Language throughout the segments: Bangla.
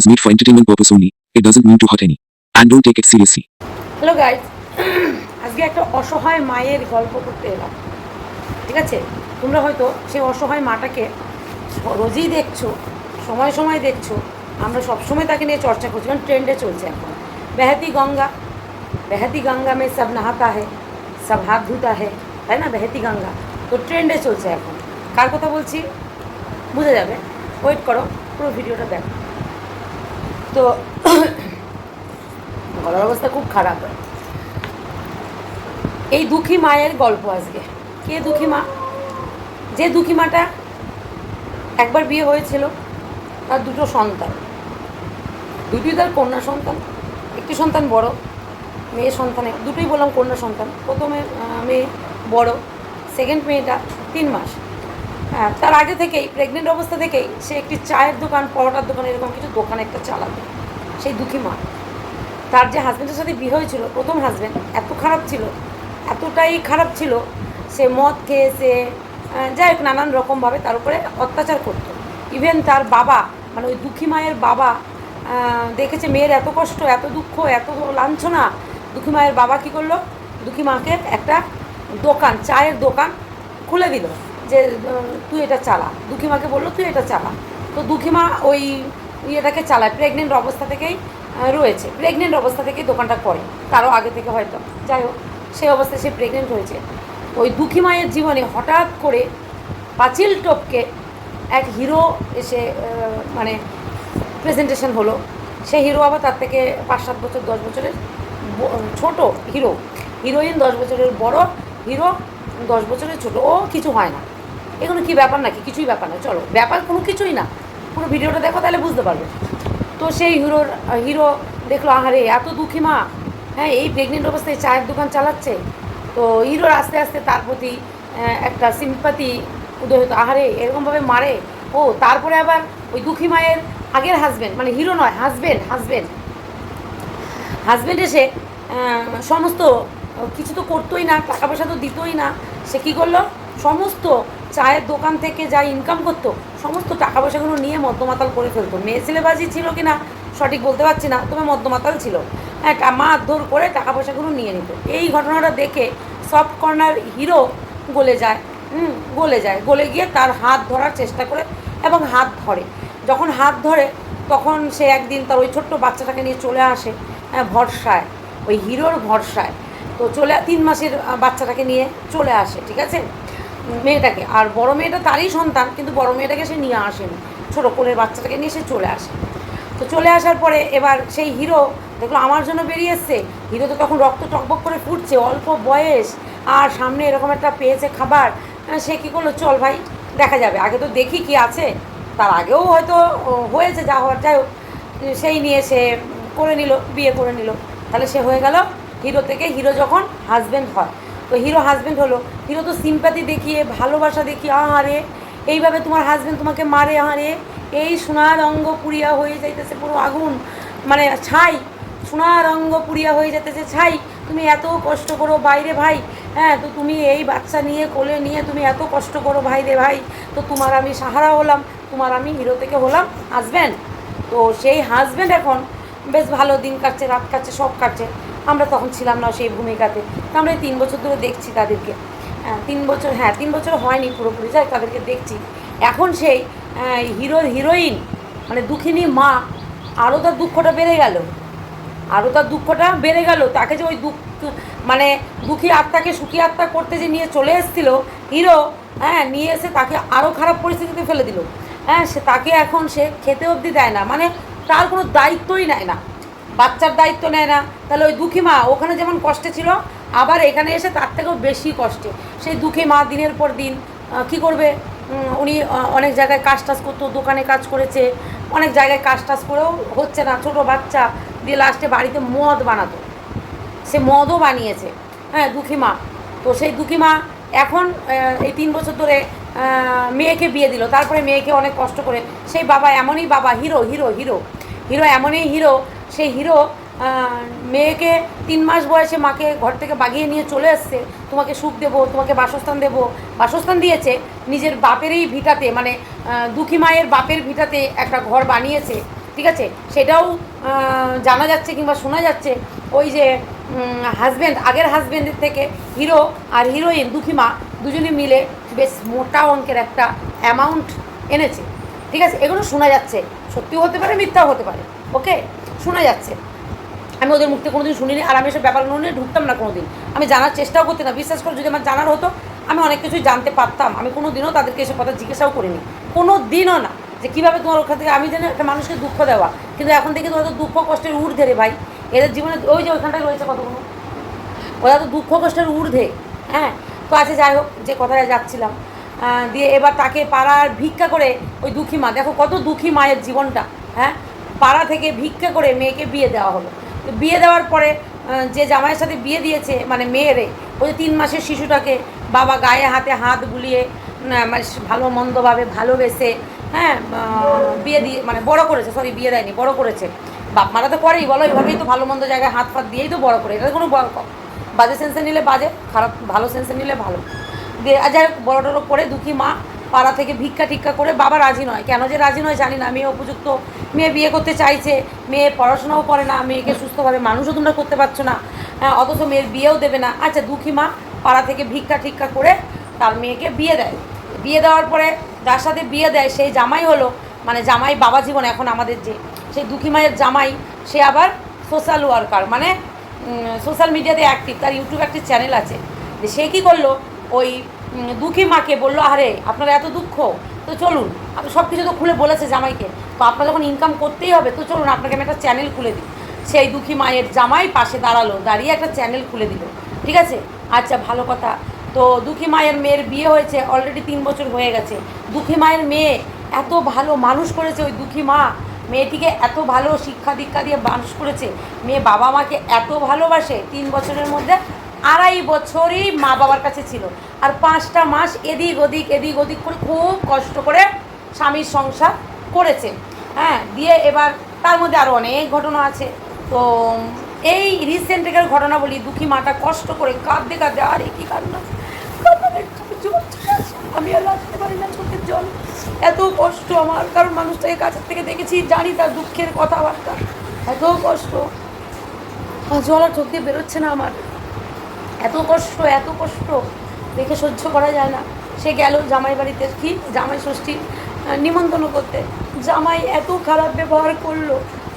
was made for entertainment purpose only. It doesn't mean to hurt any. And don't take it seriously. Hello guys আজকে একটা অসহায় মায়ের গল্প করতে এলাম। ঠিক আছে? তোমরা হয়তো সেই অসহায় মাটাকে রোজই দেখছ, সময় সময় দেখছ। আমরা সবসময় তাকে নিয়ে চর্চা করছি, কারণ ট্রেন্ডে চলছে এখন। বেহাতি গঙ্গা। বেহাতি গঙ্গা মে সব নাহাতা হে সব হাত ধুতা হে তাই না? বেহাতি গঙ্গা। তো ট্রেন্ডে চলছে এখন। কার কথা বলছি? বুঝে যাবে। ওয়েট করো, পুরো ভিডিওটা দেখো। তো, গলার অবস্থা খুব খারাপ। এই দুঃখী মায়ের গল্প আজকে। কে দুঃখী মা? যে দুঃখী মাটা একবার বিয়ে হয়েছিল, তার দুটো সন্তান। দুটোই তার কন্যা সন্তান, একটি সন্তান বড়, মেয়ে সন্তান দুটোই বললাম কন্যা সন্তান। প্রথমে মেয়ে বড় সেকেন্ড মেয়েটা তিন মাস। হ্যাঁ তার আগে থেকেই প্রেগনেন্ট অবস্থা থেকেই সে একটি চায়ের দোকান, পরোটার দোকান, এরকম কিছু দোকান একটা চালাতো। সেই দুঃখী মা। তার যে হাজব্যান্ডের সাথে বিয়ে হয়েছিল, প্রথম হাজব্যান্ড এত খারাপ ছিল, এতটাই খারাপ ছিল, সে মদ খেয়ে, সে যাই হোক, নানান রকমভাবে তার উপরে অত্যাচার করতো। ইভেন তার বাবা মানে ওই দুঃখী মায়ের বাবা দেখেছে মেয়ের এত কষ্ট, এত দুঃখ, এত লাঞ্ছনা। দুঃখী মায়ের বাবা কী করল? দুঃখী মাকে একটা দোকান, চায়ের দোকান খুলে দিল। যে তুই এটা চালা। দুঃখী মাকে বলল, তুই এটা চালা। তো দুঃখী মা ওই ইয়েটাকে চালায় প্রেগনেন্ট অবস্থা থেকেই রয়েছে। প্রেগনেন্ট অবস্থা থেকেই দোকানটা করে, তারও আগে থেকে হয়তো। যাই হোক সেই অবস্থায় সে প্রেগনেন্ট হয়েছে। ওই দুঃখী মায়ের জীবনে হঠাৎ করে পাঁচিল টপকে এক হিরো এসে মানে প্রেজেন্টেশন হলো। সেই হিরো আবার তার থেকে পাঁচ, সাত বছর, দশ বছরের ছোট হিরো হিরোইন দশ বছরের বড় হিরো দশ বছরের ছোট। ও কিছু হয় না। এগুলো কি ব্যাপার নাকি? কিছুই ব্যাপার না, চলো। ব্যাপার কোনো কিছুই না। পুরো ভিডিওটা দেখো, তাহলে বুঝতে পারবে। তো সেই হিরোর, হিরো দেখল, আহারে, এত দুঃখী মা। হ্যাঁ এই প্রেগনেন্ট অবস্থায় চায়ের দোকান চালাচ্ছে। তো হিরোর আস্তে আস্তে তার প্রতি একটা সিম্পাতি উদয় হতো। আহারে, এরকমভাবে মারে। ও, তারপরে আবার ওই দুঃখী মায়ের আগের হাজবেন্ড মানে হিরো নয় হাজবেন্ড হাজবেন্ড হাজবেন্ড এসে সমস্ত, কিছু তো করতোই না, টাকা পয়সা তো দিতই না। সে কী করল? সমস্ত চায়ের দোকান থেকে যা ইনকাম করতো সমস্ত টাকা পয়সাগুলো নিয়ে মদ্যমাতাল করে ফেলতো। মেয়ে ছেলেবাজি ছিল কি না সঠিক বলতে পারছি না তবে মদ্যমাতাল ছিল। হ্যাঁ মারধর করে টাকা পয়সাগুলো নিয়ে নিত। এই ঘটনাটা দেখে সফট কর্নার হিরো গলে যায় হুম গলে যায়। গলে গিয়ে তার হাত ধরার চেষ্টা করে এবং হাত ধরে। যখন হাত ধরে তখন সে একদিন তার ওই ছোট্ট বাচ্চাটাকে নিয়ে চলে আসে হ্যাঁ, ভরসায়। ওই হিরোর ভরসায়। তো চলে তিন মাসের বাচ্চাটাকে নিয়ে চলে আসে ঠিক আছে? মেয়েটাকে। আর বড় মেয়েটা তারই সন্তান, কিন্তু বড় মেয়েটাকে সে নিয়ে আসেনি। ছোটো কোলের বাচ্চাটাকে নিয়ে সে চলে আসে। তো চলে আসার পরে এবার সেই হিরো দেখল, আমার জন্য বেরিয়ে এসছে। হিরো তো তখন রক্ত টকবক করে ফুটছে, অল্প বয়স। আর সামনে এরকম একটা পেয়েছে খাবার। সে কী করল, চল ভাই, দেখা যাবে। আগে তো দেখি কি আছে। তার আগেও হয়তো হয়েছে যা হওয়ার। যাই হোক, সেই নিয়ে সে করে নিল, বিয়ে করে নিল। তাহলে সে হয়ে গেল হিরো থেকে হিরো যখন হাজব্যান্ড হয়। তো হিরো হাজব্যান্ড হলো। হিরো তো সিম্প্যাথি দেখিয়ে, ভালোবাসা দেখিয়ে, আহারে, এইভাবে তোমার হাজব্যান্ড তোমাকে মারে, আহারে। এই সোনার অঙ্গ পুড়িয়া হয়ে যাইতেছে পুরো আগুন মানে ছাই, সোনার অঙ্গ পুড়িয়া হয়ে যেতেছে ছাই। তুমি এত কষ্ট করো বাইরে ভাই হ্যাঁ তো তুমি এই বাচ্চা নিয়ে, কোলে নিয়ে তুমি এত কষ্ট করো ভাই রে ভাই। তো তোমার আমি সাহারা হলাম, তোমার আমি হিরো থেকে হলাম হাজব্যান্ড তো সেই হাজব্যান্ড এখন বেশ ভালো দিন কাটছে রাত কাটছে সব কাটছে। আমরা তখন ছিলাম না সেই ভূমিকাতে। তো আমরা এই তিন বছর ধরে দেখছি তাদেরকে। হ্যাঁ, তিন বছর হ্যাঁ তিন বছর হয়নি পুরোপুরি যাই তাদেরকে দেখছি। এখন সেই হিরো হিরোইন মানে দুঃখিনী মা আরও তার দুঃখটা বেড়ে গেল। আরও তার দুঃখটা বেড়ে গেল। তাকে যে ওই দুঃখ মানে দুঃখী আত্মাকে সুখী আত্মা করতে যে নিয়ে চলে এসেছিল হিরো হ্যাঁ নিয়ে এসে তাকে আরও খারাপ পরিস্থিতিতে ফেলে দিল। হ্যাঁ সে তাকে এখন সে খেতে অবধি দেয় না। মানে তার কোনো দায়িত্বই নেয় না। বাচ্চার দায়িত্ব নেয় না। তাহলে ওই দুঃখী মা, ওখানে যেমন কষ্টে ছিল, আবার এখানে এসে তার থেকেও বেশি কষ্টে। সেই দুঃখী মা দিনের পর দিন কি করবে? উনি অনেক জায়গায় কাজ টাজ করতো, দোকানে কাজ করেছে। অনেক জায়গায় কাজ টাজ করেও হচ্ছে না, ছোটো বাচ্চা দিয়ে লাস্টে বাড়িতে মদ বানাতো। সে মদও বানিয়েছে। হ্যাঁ দুঃখী মা। তো সেই দুঃখী মা এখন এই তিন বছর ধরে মেয়েকে বিয়ে দিল। তারপরে মেয়েকে অনেক কষ্ট করে, সেই বাবা এমনই বাবা হিরো হিরো হিরো হিরো, এমনই হিরো, সেই হিরো মেয়েকে তিন মাস বয়সে মাকে ঘর থেকে বাগিয়ে নিয়ে চলে এসছে। তোমাকে সুখ দেবো, তোমাকে বাসস্থান দেবো। বাসস্থান দিয়েছে, নিজের বাপেরই ভিটাতে মানে দুঃখী মায়ের বাপের ভিটাতে একটা ঘর বানিয়েছে, ঠিক আছে? সেটাও জানা যাচ্ছে কিংবা শোনা যাচ্ছে, ওই যে হাজব্যান্ড আগের হাজব্যান্ডের থেকে হিরো আর হিরোইন, দুঃখী মা, দুজনে মিলে বেশ মোটা অঙ্কের একটা অ্যামাউন্ট এনেছে। ঠিক আছে? এগুলো শোনা যাচ্ছে। সত্যিও হতে পারে, মিথ্যাও হতে পারে। ওকে শোনা যাচ্ছে। আমি ওদের মুখ থেকে কোনোদিন শুনিনি, আর আমি এসব ব্যাপারগুলো নিয়ে ঢুকতাম না কোনোদিন। আমি জানার চেষ্টাও করতে না। বিশ্বাস করে, যদি আমার জানার হতো, আমি অনেক কিছুই জানতে পারতাম। আমি কোনো দিনও তাদেরকে এসব কথা জিজ্ঞাসাও করিনি। কোনো দিনও না। যে কীভাবে তোমার ওখান থেকে, আমি জানি একটা মানুষকে দুঃখ দেওয়া, কিন্তু এখন থেকে তো দুঃখ কষ্টের ঊর্ধ্বে রে ভাই। এদের জীবনে, ওই যে ওইখানটায় রয়েছে কতগুলো? ওরা তো দুঃখ কষ্টের ঊর্ধ্বে। হ্যাঁ? তো আছে যাই হোক, যে কথায় যাচ্ছিলাম। দিয়ে এবার তাকে পাড়ার ভিক্ষা করে ওই দুঃখী মা। দেখো কত দুঃখী মায়ের জীবনটা হ্যাঁ? পাড়া থেকে ভিক্ষা করে মেয়েকে বিয়ে দেওয়া হলো। তো বিয়ে দেওয়ার পরে যে জামাইয়ের সাথে বিয়ে দিয়েছে মানে মেয়েরে, ওই তিন মাসের শিশুটাকে বাবা গায়ে হাতে হাত বুলিয়ে মানে ভালো মন্দভাবে ভালোবেসে হ্যাঁ বিয়ে দিয়ে মানে বড় করেছে সরি বিয়ে দেয়নি, বড় করেছে। বাপ মারা তো করেই, বলো এইভাবেই তো ভালো মন্দ জায়গায় হাত ফাত দিয়েই তো বড় করে, এটা কোনো বাজে সেন্সে নিলে বাজে, খারাপ, ভালো সেন্সে নিলে ভালো। যাই বড় টড়ো করে দুঃখী মা পাড়া থেকে ভিক্ষা টিক্ষা করে বাবা রাজি নয়। কেন যে রাজি নয় জানি না। মেয়ে উপযুক্ত মেয়ে বিয়ে করতে চাইছে মেয়ে পড়াশোনাও করে না মেয়েকে সুস্থভাবে মানুষও তোমরা করতে পারছ না হ্যাঁ, অথচ মেয়ের বিয়েও দেবে না। আচ্ছা দুঃখী মা পাড়া থেকে ভিক্ষা টিক্ষা করে তার মেয়েকে বিয়ে দেয়। বিয়ে দেওয়ার পরে যার সাথে বিয়ে দেয় সেই জামাই হলো মানে জামাই বাবা জীবন এখন আমাদের যে সেই দুঃখী মায়ের জামাই সে আবার সোশ্যাল ওয়ার্কার মানে সোশ্যাল মিডিয়াতে অ্যাক্টিভ তার ইউটিউব একটি চ্যানেল আছে। সে কী করল? ওই দুঃখী মাকে বলল আরে আপনারা এত দুঃখ, তো চলুন। আপনি সব কিছু তো খুলে বলেছে জামাইকে। তো আপনার যখন ইনকাম করতেই হবে, তো চলুন, আপনাকে আমি একটা চ্যানেল খুলে দিই। সেই দুঃখী মায়ের জামাই পাশে দাঁড়াল, দাঁড়িয়ে একটা চ্যানেল খুলে দিল, ঠিক আছে? আচ্ছা ভালো কথা। তো দুঃখী মায়ের মেয়ের বিয়ে হয়েছে অলরেডি তিন বছর হয়ে গেছে। দুঃখী মায়ের মেয়ে এত ভালো মানুষ করেছে ওই দুঃখী মা। মেয়েটিকে এত ভালো শিক্ষা দীক্ষা দিয়ে মানুষ করেছে। মেয়ে বাবা মাকে এত ভালোবাসে, তিন বছরের মধ্যে আড়াই বছরই মা বাবার কাছে ছিল। আর পাঁচটা মাস এদিক ওদিক এদিক ওদিক করে খুব কষ্ট করে স্বামীর সংসার করেছে। হ্যাঁ দিয়ে এবার তার মধ্যে আরও অনেক ঘটনা আছে। তো এই রিসেন্ট এর ঘটনা বলি, দুঃখী মাটা কষ্ট করে কাঁদতে কাঁদতে, আরে কি জল আমি আর রাখতে পারি না চোখের জল। এত কষ্ট আমার। কারণ মানুষটাকে কাছের থেকে দেখেছি, জানি তার দুঃখের কথাবার্তা। এত কষ্ট। জল আর চোখ দিয়ে বেরোচ্ছে না আমার। এত কষ্ট এত কষ্ট দেখে সহ্য করা যায় না। সে গেল জামাই বাড়িতে, কি? জামাই ষষ্ঠী নিমন্ত্রণ করতে। জামাই এত খারাপ ব্যবহার করল,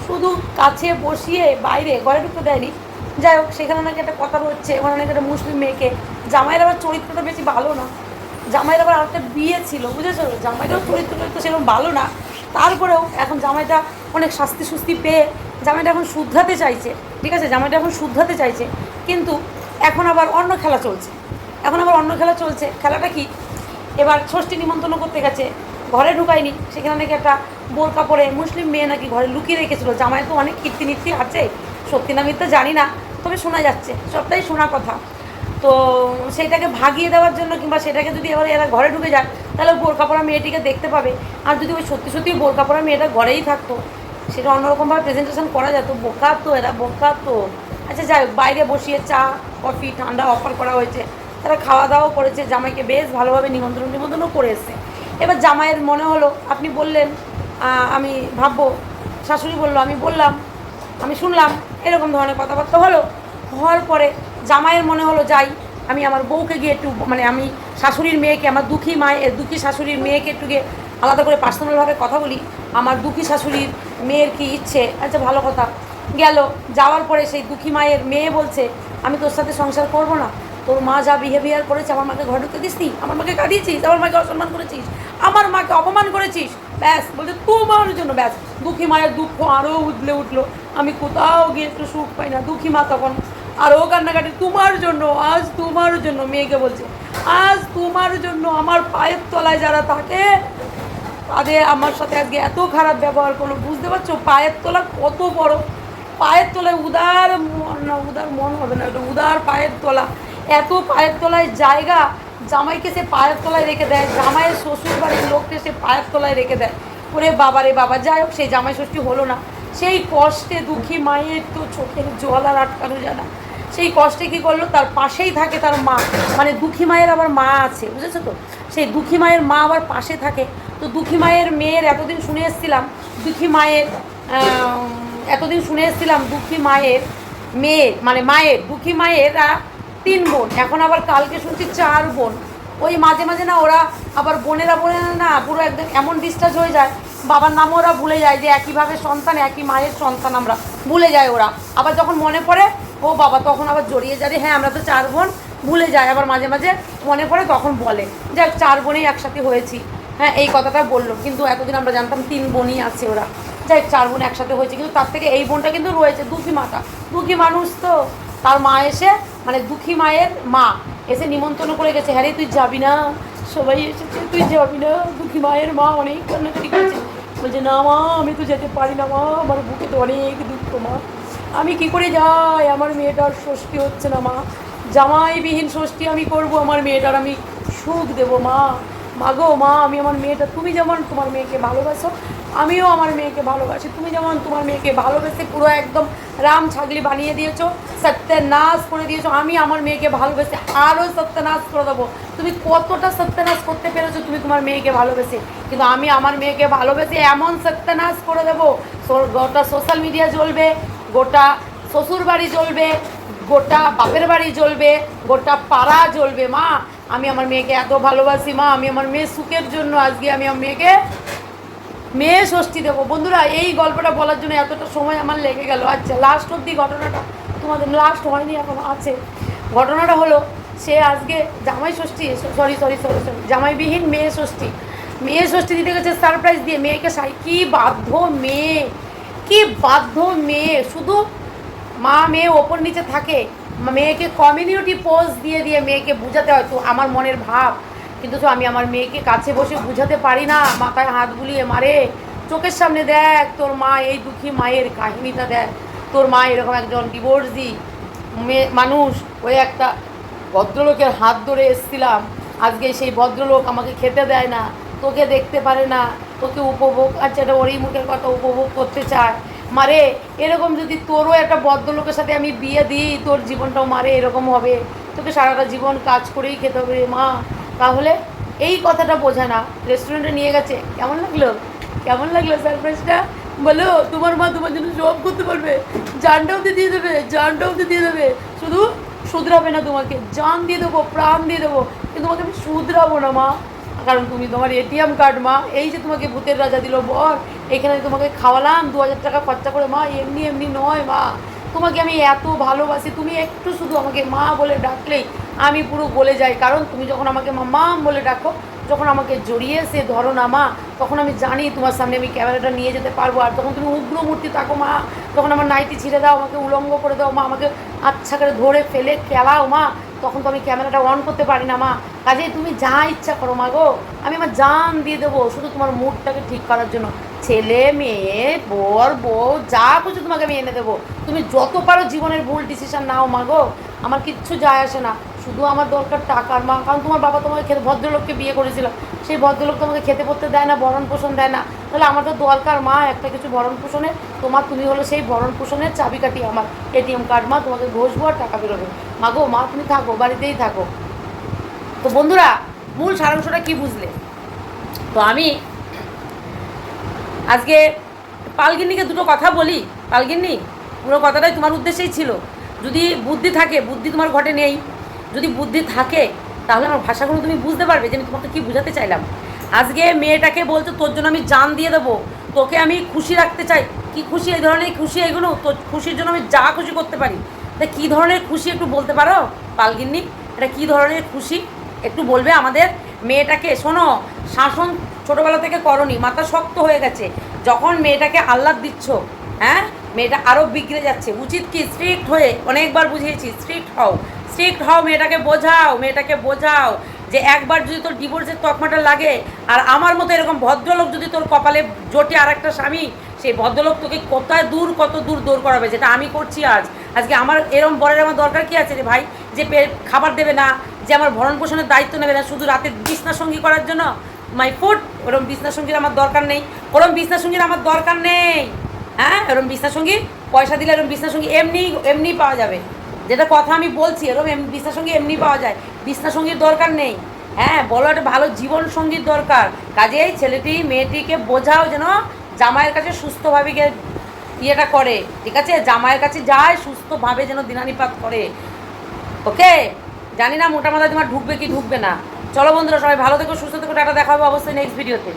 শুধু কাছে বসিয়ে বাইরে ঘরে ঢুকতে দেয়নি। যাই হোক, সেখানে নাকি একটা কথা হচ্ছে ওখানে নাকি একটা মুসলিম মেয়েকে। জামাইয়ের আবার চরিত্রটা বেশি ভালো না। জামাইয়ের আবার আরেকটা বিয়ে ছিল, বুঝেছ? জামাইটাও চরিত্র চরিত্র সেরকম ভালো না। তারপরেও এখন জামাইটা অনেক শাস্তি সুস্তি পেয়ে, জামাইটা এখন শুদ্ধাতে চাইছে, ঠিক আছে? জামাইটা এখন শুদ্ধাতে চাইছে। কিন্তু এখন আবার অন্য খেলা চলছে। এখন আবার অন্য খেলা চলছে। খেলাটা কি? এবার ষষ্ঠী নিমন্ত্রণ করতে গেছে, ঘরে ঢুকায়নি। সেখানে নাকি একটা বোরকা পরে মুসলিম মেয়ে নাকি ঘরে লুকিয়ে রেখেছিল। জামাই তো অনেক কীর্তি কীর্তিনীতি আছে। সত্যি না মিথ্যা জানি না, তবে শোনা যাচ্ছে। সবটাই শোনা কথা। তো সেটাকে ভাগিয়ে দেওয়ার জন্য কিংবা সেটাকে যদি এবার এরা ঘরে ঢুকে যায়, তাহলে বোরকা পরা মেয়েটিকে দেখতে পাবে। আর যদি ওই সত্যি সত্যি বোরকা পরা মেয়েটা ঘরেই থাকতো, সেটা অন্যরকমভাবে প্রেজেন্টেশন করা যেত। বোকা তো এরা, বোকা তো। আচ্ছা যাই বাইরে বসিয়ে চা কফি, ঠান্ডা অফার করা হয়েছে। তারা খাওয়া দাওয়াও করেছে, জামাইকে বেশ ভালোভাবে নিমন্ত্রণ নিমন্ত্রণও করে এসছে। এবার জামাইয়ের মনে হলো, আপনি বললেন আমি ভাববো, শাশুড়ি বলল, আমি বললাম, আমি শুনলাম, এরকম ধরনের কথাবার্তা হলো। হওয়ার পরে জামাইয়ের মনে হলো, যাই, আমি আমার বউকে গিয়ে একটু মানে আমি শাশুড়ির মেয়েকে, আমার দুঃখী মায়ের দুঃখী শাশুড়ির মেয়েকে একটু গিয়ে আলাদা করে পার্সোনালভাবে কথা বলি। আমার দুঃখী শাশুড়ির মেয়ের কি ইচ্ছে? আচ্ছা ভালো কথা। গেল, যাওয়ার পরে সেই দুঃখী মায়ের মেয়ে বলছে, আমি তোর সাথে সংসার করব না। তোর মা যা বিহেভিয়ার করেছে, আমার মাকে ঘর ঢুকতে দিস আমার মাকে কাঁদিয়েছিস? আমার মাকে অসম্মান করেছিস? আমার মাকে অপমান করেছিস? ব্যাস, বলছে, তো তোমার জন্য, ব্যাস। দুঃখী মায়ের দুঃখ আরও উঠলে উঠল। আমি কোথাও গিয়ে একটু সুখ পাই না, দুঃখী মা তখন আরও কান্নাকাটি, তোমার জন্য, আজ তোমার জন্য, মেয়েকে বলছে। আজ তোমার জন্য আমার পায়ের তলায় যারা থাকে, তাদের আমার সাথে আজকে এত খারাপ ব্যবহার করল, বুঝতে পারছ? পায়ের তলা কত বড়। তলায় উদার না, উদার মন হবে না ওটা উদার পায়ের তলা। এত পায়ের তলায় জায়গা, জামাইকে সে পায়ের তলায় রেখে দেয়, জামাইয়ের শ্বশুর বাড়ির লোককে সে পায়ের তলায় রেখে দেয়। ওরে বাবা রে বাবা, যাই হোক, সেই জামাই ষষ্ঠী হলো না। সেই কষ্টে দুঃখী মায়ের তো চোখের জল আর আটকানো যায় না। সেই কষ্টে কী করল? তার পাশেই থাকে তার মা। মানে দুঃখী মায়ের আবার মা আছে, বুঝেছ তো? সেই দুঃখী মায়ের মা আবার পাশে থাকে। তো দুঃখী মায়ের মেয়ের, এতদিন শুনে এসেছিলাম, দুঃখী মায়ের এতদিন শুনে এসেছিলাম দুঃখী মায়ের মেয়ে মানে মায়ের, দুঃখী মায়েরা তিন বোন। এখন আবার কালকে শুনছি চার বোন। ওই মাঝে মাঝে না ওরা আবার বোনেরা বোনেরা না পুরো একদম এমন ডিসচার্জ হয়ে যায়, বাবার নামও ওরা ভুলে যায় যে একইভাবে সন্তান, একই মায়ের সন্তান আমরা। ভুলে যায় ওরা। আবার যখন মনে পড়ে, ও বাবা তখন আবার জড়িয়ে যায় হ্যাঁ আমরা তো চার বোন, ভুলে যায়। আবার মাঝে মাঝে মনে পড়ে তখন বলে, যাক, চার বোনেই একসাথে হয়েছি। হ্যাঁ এই কথাটা বলল। কিন্তু এতদিন আমরা জানতাম তিন বোনই আছে ওরা। যাই চার বোন একসাথে হয়েছে, কিন্তু তার থেকে এই বোনটা কিন্তু রয়েছে দুঃখী মাটা দুঃখী মানুষ তো, তার মা এসে মানে দুঃখী মায়ের মা, এসে নিমন্ত্রণ করে গেছে হ্যাঁ রে, তুই যাবি না? সবাই এসেছে, তুই যাবি না? দুঃখী মায়ের মা অনেক কান্নাকাটি করেছে। বলছে, না মা, আমি তো যেতে পারি না মা, আমার বুকে তো অনেক দুঃখ মা। আমি কি করে যাই? আমার মেয়েটার ষষ্ঠী হচ্ছে না মা। জামাইবিহীন ষষ্ঠী আমি করব, আমার মেয়েটার আমি সুখ দেবো মা। মাগো মা, আমি আমার মেয়েটা, তুমি যেমন তোমার মেয়েকে ভালোবাসো, আমিও আমার মেয়েকে ভালোবাসি। তুমি যেমন তোমার মেয়েকে ভালোবেসে পুরো একদম রাম ছাগলি বানিয়ে দিয়েছ, সত্যনাশ করে দিয়েছ, আমি আমার মেয়েকে ভালোবেসে আরও সত্যনাশ করে দেবো। তুমি কতটা সত্যনাশ করতে পেরেছ তুমি তোমার মেয়েকে ভালোবেসে। কিন্তু আমি আমার মেয়েকে ভালোবেসে এমন সত্যনাশ করে দেবো গোটা সোশ্যাল মিডিয়া জ্বলবে, গোটা শ্বশুর বাড়ি জ্বলবে, গোটা বাপের বাড়ি জ্বলবে, গোটা পাড়া জ্বলবে মা। আমি আমার মেয়েকে এত ভালোবাসি, মা, আমি আমার মেয়ের সুখের জন্য আজকে আমি আমার মেয়েকে মেয়ে ষষ্ঠী দেবো। বন্ধুরা, এই গল্পটা বলার জন্য এতটা সময় আমার লেগে গেল। আচ্ছা লাস্ট অব্দি ঘটনাটা তোমাদের লাস্ট হয়নি, এখন আছে। ঘটনাটা হলো, সে আজকে Jamai Shashthi sorry sorry sorry sorry জামাইবিহীন মেয়ে ষষ্ঠী। মেয়ে ষষ্ঠী দিতে গেছে সারপ্রাইজ দিয়ে। মেয়েকে শাড়ি কী বাধ্য মেয়ে, কি বাধ্য মেয়ে। শুধু মা মেয়ে ওপর নিচে থাকে মেয়েকে কমিউনিটি পোস্ট দিয়ে দিয়ে মেয়েকে বোঝাতে হয়, তো আমার মনের ভাব। কিন্তু তো আমি আমার মেয়েকে কাছে বসে বুঝাতে পারি না, মাথায় হাত বুলিয়ে মারে, চোখের সামনে দেখ, তোর মা এই দুঃখী মায়ের কাহিনীটা দেখ। তোর মা এরকম একজন ডিভোর্সি মেয়ে মানুষ, ওই একটা ভদ্রলোকের হাত ধরে এসছিলাম, আজকে সেই ভদ্রলোক আমাকে খেতে দেয় না, তোকে দেখতে পারে না, তোকে উপভোগ আচ্ছা এটা ওরই মুখের কথা, উপভোগ করতে চায়। মারে, এরকম যদি তোরও একটা ভদ্রলোকের সাথে আমি বিয়ে দিই, তোর জীবনটাও মারে, এরকম হবে। তোকে সারাটা জীবন কাজ করেই খেতে হবে, মা। তাহলে এই কথাটা বোঝে না। রেস্টুরেন্টে নিয়ে গেছে। কেমন লাগল? কেমন লাগল সারপ্রাইজটা বলো, তোমার মা তোমার জন্য সব করতে পারবে। জানটা অব্দি দিয়ে দেবে জানটা অব্দি দিয়ে দেবে। শুধু শুধরাবে না তোমাকে। জান দিয়ে দেবো, প্রাণ দিয়ে দেবো। কিন্তু তোমাকে আমি শুধরাবো না, মা। কারণ তুমি তোমার এটিএম কার্ড মা। এই যে তোমাকে ভূতের রাজা দিল, বর, এখানে তোমাকে খাওয়ালাম, দু হাজার টাকা খরচা করে, মা, এমনি এমনি নয়, মা। তোমাকে আমি এত ভালোবাসি, তুমি একটু শুধু আমাকে মা বলে ডাকলেই আমি পুরো গলে যাই। কারণ তুমি যখন আমাকে মা বলে ডাকো, যখন আমাকে জড়িয়ে সে ধরো না, মা, তখন আমি জানি তোমার সামনে আমি ক্যামেরাটা নিয়ে যেতে পারব। আর তখন তুমি উগ্র মূর্তি থাকো, মা তখন আমার নাইটি ছিঁড়ে দাও, আমাকে উলঙ্গ করে দাও, মা, আমাকে আচ্ছা করে ধরে ফেলে, খেলাও, মা। তখন তো আমি ক্যামেরাটা অন করতে পারি না, মা। কাজেই তুমি যা ইচ্ছা করো, মা গো। আমি আমার জান দিয়ে দেবো, শুধু তোমার মুডটাকে ঠিক করার জন্য। ছেলে, মেয়ে, বর, বউ, যা কিছু তোমাকে আমি এনে দেবো। তুমি যত পারো জীবনের ভুল ডিসিশন নাও, মা গো। আমার কিচ্ছু যায় আসে না। শুধু আমার দরকার টাকার মা। কারণ তোমার বাবা তোমাকে খেতে ভদ্রলোককে বিয়ে করেছিল। সেই ভদ্রলোক তোমাকে খেতে পড়তে দেয় না ভরণ পোষণ দেয় না। তাহলে আমার তো দরকার, মা, একটা কিছু ভরণ পোষণে। তোমার তুমি হলো সেই ভরণ পোষণের চাবিকাঠি আমার। এটিএম কার্ড, মা, তোমাকে ঘষবো আর টাকা বেরোবে। মা গো, মা, তুমি থাকো, বাড়িতেই থাকো। তো বন্ধুরা, মূল সারাংশটা কি বুঝলে? তো আমি আজকে পালগিন্নিকে দুটো কথা বলি। পালগিন্নি, পুরো কথাটাই তোমার উদ্দেশ্যেই ছিল। যদি বুদ্ধি থাকে, বুদ্ধি তোমার ঘটে নেই। যদি বুদ্ধি থাকে, তাহলে আমার ভাষাগুলো তুমি বুঝতে পারবে যে আমি তোমাকে কী বোঝাতে চাইলাম। আজকে মেয়েটাকে বলছো, তোর জন্য আমি জান দিয়ে দেবো। তোকে আমি খুশি রাখতে চাই। কি খুশি? এই ধরনের খুশি এগুলো? তো খুশির জন্য আমি যা খুশি করতে পারি। তা কী ধরনের খুশি একটু বলতে পারো, পালগিন্নি? এটা কী ধরনের খুশি? একটু বলবে আমাদের। মেয়েটাকে, শোনো, শাসন ছোটোবেলা থেকে করনি, মাথা শক্ত হয়ে গেছে। যখন মেয়েটাকে আহ্লাদ দিচ্ছ হ্যাঁ মেয়েটা আরও বিগড়ে যাচ্ছে। উচিত কি? স্ট্রিক্ট হয়ে, অনেকবার বুঝিয়েছি স্ট্রিক্ট হও। স্ট্রিক্ট হও, মেয়েটাকে বোঝাও মেয়েটাকে বোঝাও। যে একবার যদি তোর ডিভোর্সের তকমাটা লাগে, আর আমার মতো এরকম ভদ্রলোক যদি তোর কপালে জোটে আর একটা স্বামী, সেই ভদ্রলোক তোকে কোথায় দূর, কত দূর দৌড় করাবে? যেটা আমি করছি আজ। আজকে আমার এরম বরের আমার দরকার কি আছে? রে ভাই, যে খাবার দেবে না, যে আমার ভরণ পোষণের দায়িত্ব নেবে না, শুধু রাতে বিছনা সঙ্গী করার জন্য? মাই ফুড ওরম বিছনা সঙ্গীর আমার দরকার নেই। ওরম বিছনা সঙ্গীর আমার দরকার নেই। হ্যাঁ? এরম বিছনা সঙ্গী, পয়সা দিলে এরম বিছনা বিছনাসঙ্গী এমনি এমনি পাওয়া যাবে। যেটা কথা আমি বলছি, এরকম এমনি এম বিছনাসঙ্গী এমনি পাওয়া যায়। বিছনাসঙ্গীর দরকার নেই। হ্যাঁ বলো একটা ভালো জীবন সঙ্গীর দরকার। কাজেই ছেলেটি, মেয়েটিকে বোঝাও যেন জামাইয়ের কাছে সুস্থভাবে গিয়ে ইয়েটা করে। ঠিক আছে? জামাইয়ের কাছে যায়, সুস্থভাবে যেন দিনানিপাত করে। ওকে? জানি না মোটা মাথা তোমার ঢুকবে কি ঢুকবে না। চলো বন্ধুরা, সবাই ভালো থেকো, সুস্থ থেকো, টাটা, দেখা হবে অবশ্যই নেক্সট ভিডিওতে